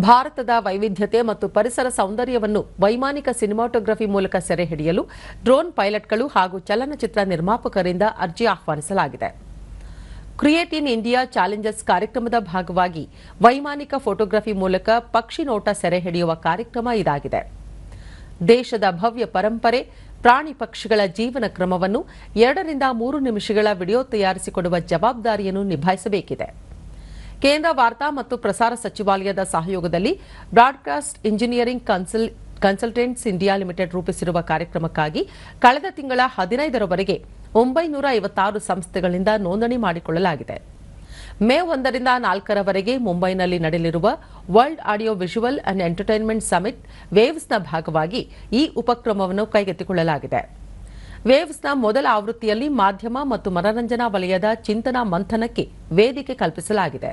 ಭಾರತದ ವೈವಿಧ್ಯತೆ ಮತ್ತು ಪರಿಸರ ಸೌಂದರ್ಯವನ್ನು ವೈಮಾನಿಕ ಸಿನಿಮಾಟೋಗ್ರಫಿ ಮೂಲಕ ಸೆರೆ ಹಿಡಿಯಲು ಡ್ರೋನ್ ಪೈಲಟ್ಗಳು ಹಾಗೂ ಚಲನಚಿತ್ರ ನಿರ್ಮಾಪಕರಿಂದ ಅರ್ಜಿ ಆಹ್ವಾನಿಸಲಾಗಿದೆ. ಕ್ರಿಯೇಟ್ ಇನ್ ಇಂಡಿಯಾ ಚಾಲೆಂಜರ್ಸ್ ಕಾರ್ಯಕ್ರಮದ ಭಾಗವಾಗಿ ವೈಮಾನಿಕ ಫೋಟೋಗ್ರಫಿ ಮೂಲಕ ಪಕ್ಷಿ ನೋಟ ಸೆರೆ ಹಿಡಿಯುವ ಕಾರ್ಯಕ್ರಮ ಇದಾಗಿದೆ. ದೇಶದ ಭವ್ಯ ಪರಂಪರೆ, ಪ್ರಾಣಿ ಪಕ್ಷಿಗಳ ಜೀವನ ಕ್ರಮವನ್ನು ಎರಡರಿಂದ ಮೂರು ನಿಮಿಷಗಳ ವಿಡಿಯೋ ತಯಾರಿಸಿಕೊಡುವ ಜವಾಬ್ದಾರಿಯನ್ನು ನಿಭಾಯಿಸಬೇಕಿದೆ. ಕೇಂದ್ರ ವಾರ್ತಾ ಮತ್ತು ಪ್ರಸಾರ ಸಚಿವಾಲಯದ ಸಹಯೋಗದಲ್ಲಿ broadcast engineering consul, consultants India limited ರೂಪಿಸಿರುವ ಕಾರ್ಯಕ್ರಮಕ್ಕಾಗಿ ಕಳೆದ ತಿಂಗಳ ಹದಿನೈದರವರೆಗೆ ಒಂಬೈನೂರ ಐವತ್ತಾರು ಸಂಸ್ಥೆಗಳಿಂದ ನೋಂದಣಿ ಮಾಡಿಕೊಳ್ಳಲಾಗಿದೆ. ಮೇ ಒಂದರಿಂದ ನಾಲ್ಕರವರೆಗೆ ಮುಂಬೈನಲ್ಲಿ ನಡೆಯಲಿರುವ world audio visual and entertainment summit ವೇವ್ಸ್ನ ಭಾಗವಾಗಿ ಈ ಉಪಕ್ರಮವನ್ನು ಕೈಗೆತ್ತಿಕೊಳ್ಳಲಾಗಿದೆ. ವೇವ್ಸ್ನ ಮೊದಲ ಆವೃತ್ತಿಯಲ್ಲಿ ಮಾಧ್ಯಮ ಮತ್ತು ಮನರಂಜನಾ ವಲಯದ ಚಿಂತನಾ ಮಂಥನಕ್ಕೆ ವೇದಿಕೆ ಕಲ್ಪಿಸಲಾಗಿದೆ.